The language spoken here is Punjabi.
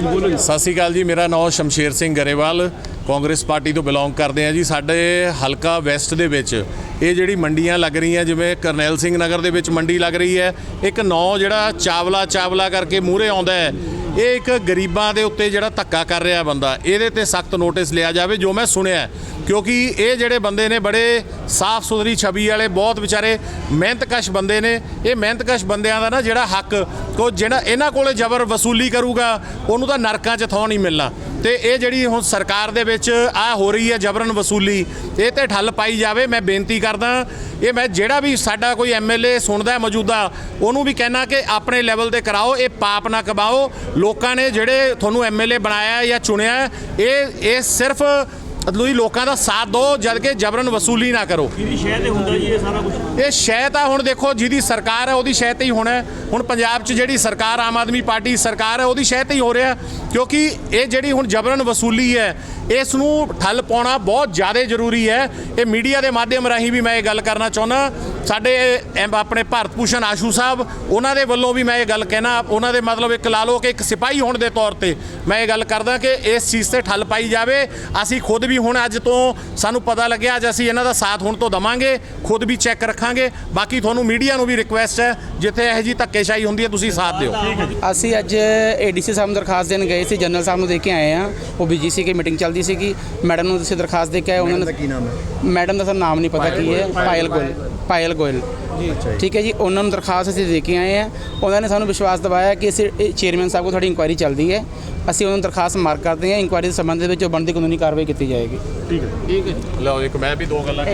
ਸਤਿ ਸ਼੍ਰੀ ਅਕਾਲ ਜੀ ਮੇਰਾ ਨਾਮ ਸ਼ਮਸ਼ੇਰ ਸਿੰਘ ਗਰੇਵਾਲ ਕਾਂਗਰਸ ਪਾਰਟੀ ਤੋਂ ਬਿਲੋਂਗ ਕਰਦੇ ਆ ਜੀ। ਸਾਡੇ ਹਲਕਾ ਵੈਸਟ ਦੇ ਵਿੱਚ ਇਹ ਜਿਹੜੀ ਮੰਡੀਆਂ ਲੱਗ ਰਹੀਆਂ, ਜਿਵੇਂ ਕਰਨੈਲ ਸਿੰਘ ਨਗਰ ਦੇ ਵਿੱਚ ਮੰਡੀ ਲੱਗ ਰਹੀ ਹੈ। ਇੱਕ ਨੌ ਜਿਹੜਾ ਚਾਵਲਾ ਚਾਵਲਾ ਕਰਕੇ ਮੂਹਰੇ ਆਉਂਦਾ ਹੈ। ਇਹ ਇੱਕ ਗਰੀਬਾਂ ਦੇ ਉੱਤੇ ਜਿਹੜਾ ਧੱਕਾ ਕਰ ਰਿਹਾ ਬੰਦਾ, ਇਹਦੇ ਤੇ ਸਖਤ ਨੋਟਿਸ ਲਿਆ ਜਾਵੇ, ਜੋ ਮੈਂ ਸੁਣਿਆ ਕਿਉਂਕਿ ਇਹ ਜਿਹੜੇ ਬੰਦੇ ਨੇ ਬੜੇ ਸਾਫ਼ ਸੁਥਰੀ ਛਵੀ ਵਾਲੇ, ਬਹੁਤ ਵਿਚਾਰੇ ਮਿਹਨਤਕਸ਼ ਬੰਦੇ ਨੇ। ਇਹ ਮਿਹਨਤਕਸ਼ ਬੰਦਿਆਂ ਦਾ ਨਾ ਜਿਹੜਾ ਹੱਕ, ਕੋ ਜਿਹੜਾ ਇਹਨਾਂ ਕੋਲੇ ਜ਼ਬਰ ਵਸੂਲੀ ਕਰੂਗਾ, ਉਹਨੂੰ ਤਾਂ ਨਰਕਾਂ 'ਚ ਥਾਂ ਨਹੀਂ ਮਿਲਣਾ। ਤੇ ਇਹ ਜਿਹੜੀ ਹੁਣ ਸਰਕਾਰ ਦੇ ਵਿੱਚ ਆ ਹੋ ਰਹੀ ਹੈ ਜਬਰਨ ਵਸੂਲੀ। ਇਹ ਤੇ ਠੱਲ ਪਾਈ ਜਾਵੇ, ਮੈਂ ਬੇਨਤੀ ਕਰਦਾ, ਇਹ ਮੈਂ ਜਿਹੜਾ ਵੀ ਸਾਡਾ ਕੋਈ ਐਮਐਲਏ ਸੁਣਦਾ ਮੌਜੂਦਾ, ਉਹਨੂੰ ਵੀ ਕਹਿਣਾ ਕਿ ਆਪਣੇ ਲੈਵਲ ਤੇ ਕਰਾਓ, ਇਹ ਪਾਪ ਨਾ ਕਮਾਓ। ਲੋਕਾਂ ਨੇ ਜਿਹੜੇ ਤੁਹਾਨੂੰ ਐਮਐਲਏ ਬਣਾਇਆ ਜਾਂ ਚੁਣਿਆ, ਇਹ ਇਹ ਸਿਰਫ ਤੁਸੀਂ ਲੋਕਾਂ ਦਾ ਸਾਥ ਦਿਓ ਜਦ ਕਿ ਜਬਰਨ ਵਸੂਲੀ ਨਾ ਕਰੋ। ਕਿਹਦੀ ਸ਼ਹਿ ਤੇ ਹੁੰਦਾ ਜੀ ਇਹ ਸਾਰਾ ਕੁਝ ਇਹ ਸ਼ੈ ਤਾਂ ਹੁਣ ਦੇਖੋ ਜਿਹਦੀ ਸਰਕਾਰ ਹੈ ਉਹਦੀ ਸ਼ੈ ਤੇ ਹੀ ਹੋਣਾ। ਹੁਣ ਪੰਜਾਬ 'ਚ ਜਿਹੜੀ ਸਰਕਾਰ ਆਮ ਆਦਮੀ ਪਾਰਟੀ ਸਰਕਾਰ ਹੈ ਉਹਦੀ ਸ਼ੈ ਤੇ ਹੀ ਹੋ ਰਿਹਾ ਕਿਉਂਕਿ ਇਹ ਜਿਹੜੀ ਹੁਣ ਜਬਰਨ ਵਸੂਲੀ ਹੈ ਇਸ ਨੂੰ ਠੱਲ ਪਾਉਣਾ ਬਹੁਤ ਜ਼ਿਆਦਾ ਜ਼ਰੂਰੀ ਹੈ। ਇਹ ਮੀਡੀਆ ਦੇ ਮਾਧਿਅਮ ਰਾਹੀਂ ਵੀ ਮੈਂ ਇਹ ਗੱਲ ਕਰਨਾ ਚਾਹੁੰਦਾ ਸਾਡੇ ਆਪਣੇ ਭਾਰਤ ਭੂਸ਼ਣ ਆਸ਼ੂ ਸਾਹਿਬ ਉਹਨਾਂ ਦੇ ਵੱਲੋਂ ਵੀ ਮੈਂ ਇਹ ਗੱਲ ਕਹਿਣਾ ਉਹਨਾਂ ਦੇ ਮਤਲਬ ਇੱਕ ਲਾ ਲਓ ਕਿ ਇੱਕ ਸਿਪਾਹੀ ਹੋਣ ਦੇ ਤੌਰ ਤੇ ਮੈਂ ਇਹ ਗੱਲ ਕਰਦਾ ਕਿ ਇਸ ਚੀਜ਼ ਤੇ ਠੱਲ ਪਾਈ ਜਾਵੇ। ਅਸੀਂ ਖੁਦ ਵੀ ਹੁਣ ਅੱਜ ਤੋਂ ਸਾਨੂੰ ਪਤਾ ਲੱਗਿਆ ਅੱਜ ਅਸੀਂ ਇਹਨਾਂ ਦਾ ਸਾਥ ਹੁਣ ਤੋਂ ਦਵਾਂਗੇ ਖੁਦ ਵੀ ਚੈੱਕ ਰੱਖਾਂਗੇ। ਬਾਕੀ ਤੁਹਾਨੂੰ ਮੀਡੀਆ ਨੂੰ ਵੀ ਰਿਕੁਐਸਟ ਹੈ ਜਿੱਥੇ ਇਹੋ ਜੀ ਧੱਕੇਸ਼ਾਹੀ ਹੁੰਦੀ ਹੈ ਤੁਸੀਂ ਸਾਥ ਦਿਓ। ਅਸੀਂ ਅੱਜ ਏਡੀਸੀ ਸਾਹਿਬ ਨੂੰ ਦਰਖਾਸਤ ਦੇਣ ਗਏ ਸੀ ਜਨਰਲ ਸਾਹਿਬ ਨੂੰ ਦੇ ਕੇ ਆਏ ਆ ਉਹ ਬੀਜੀਸੀ ਕੀ ਮੀਟਿੰਗ ਚੱਲਦੀ ਸੀਗੀ। ਮੈਡਮ ਨੂੰ ਅਸੀਂ ਦਰਖਾਸਤ ਦੇ ਕੇ ਆਏ ਉਹਨਾਂ ਨੇ ਕੀ ਨਾਮ ਹੈ? ਮੈਡਮ ਦਾ ਸਰ ਨਾਮ ਨਹੀਂ ਪਤਾ ਕੀ ਹੈ ਪਾਇਲ ਗੋਇਲ। ਪਾਇਲ ਗੋਇਲ। ਠੀਕ ਹੈ ਜੀ ਉਹਨਾਂ ਨੂੰ ਦਰਖਾਸਤ ਅਸੀਂ ਦੇ ਕੇ ਆਏ ਆ ਉਹਨਾਂ ਨੇ ਸਾਨੂੰ ਵਿਸ਼ਵਾਸ ਦਿਵਾਇਆ ਕਿ ਅਸੀਂ ਚੇਅਰਮੈਨ ਸਾਹਿਬ ਕੋਲ ਤੁਹਾਡੀ ਇਨਕੁਆਇਰੀ ਚੱਲਦੀ ਹੈ। ਅਸੀਂ ਉਹਨਾਂ ਨੂੰ ਦਰਖਾਸਤ ਮਾਰਕ ਕਰਦੇ ਹਾਂ ਇਨਕੁਆਇਰੀ ਦੇ ਸੰਬੰਧ ਵਿੱਚ ਜੋ ਬਣਦੀ ਕਾਨੂੰਨੀ ਕਾਰਵਾਈ ਕੀਤੀ ਜਾਏਗੀ। ਲਓ ਇੱਕ ਮੈਂ ਵੀ ਦੋ ਗੱਲਾਂ